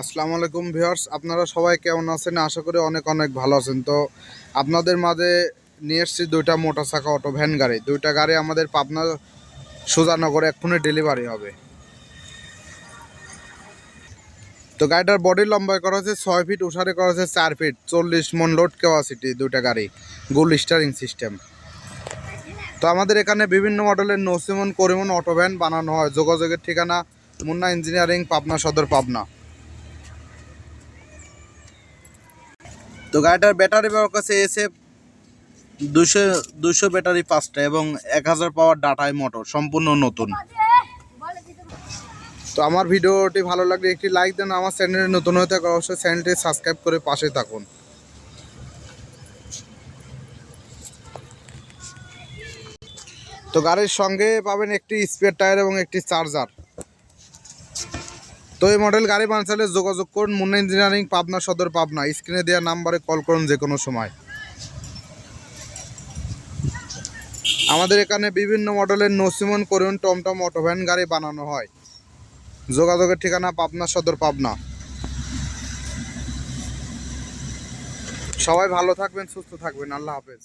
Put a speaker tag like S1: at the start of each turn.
S1: আসসালামু আলাইকুম ভিউয়ার্স, আপনারা সবাই কেমন আছেন? আশা করি অনেক অনেক ভালো আছেন। তো আপনাদের মাঝে নিয়ে এসেছি দুইটা মোটর চাকা অটো ভ্যান গাড়ি। দুইটা গাড়ি আমাদের পাবনা সুজানগরে এক্ষুনি ডেলিভারি হবে। তো গাড়িটার বডি লম্বায় করা হয়েছে, ছয় ফিট উষারে করা হয়েছে চার ফিট চল্লিশ মন লোড ক্যাপাসিটি দুইটা গাড়ি গুল স্টারিং সিস্টেম তো আমাদের এখানে বিভিন্ন মডেলের নসিমন, করিমন অটো ভ্যান বানানো হয়। যোগাযোগের ঠিকানা মুন্না ইঞ্জিনিয়ারিং, পাবনা সদর, পাবনা। তো গাড়িটার ব্যাটারি পাওয়ার কাছে এসে দুশো দুশো ব্যাটারি পাঁচটা এবং এক হাজার পাওয়ার ডাটাই মোটর, সম্পূর্ণ নতুন। তো আমার ভিডিওটি ভালো লাগলে একটি লাইক দেন, আমার চ্যানেলে নতুন হয়ে থাকে অবশ্যই চ্যানেলটি সাবস্ক্রাইব করে পাশে থাকুন। তো গাড়ির সঙ্গে পাবেন একটি স্পেয়ার টায়ার এবং একটি চার্জার। তো এই মডেল গাড়ি বানালে যোগাযোগ করুন মুন্না ইঞ্জিনিয়ারিং পাবনা সদর, পাবনা। স্ক্রিনে দেওয়া নাম্বারে কল করুন যে কোনো সময়। আমাদের এখানে বিভিন্ন মডেলের নসিমন করুন, টমটম অটোভ্যান গাড়ি বানানো হয়। যোগাযোগের ঠিকানা পাবনা সদর, পাবনা। সবাই ভালো থাকবেন, সুস্থ থাকবেন। আল্লাহ হাফেজ।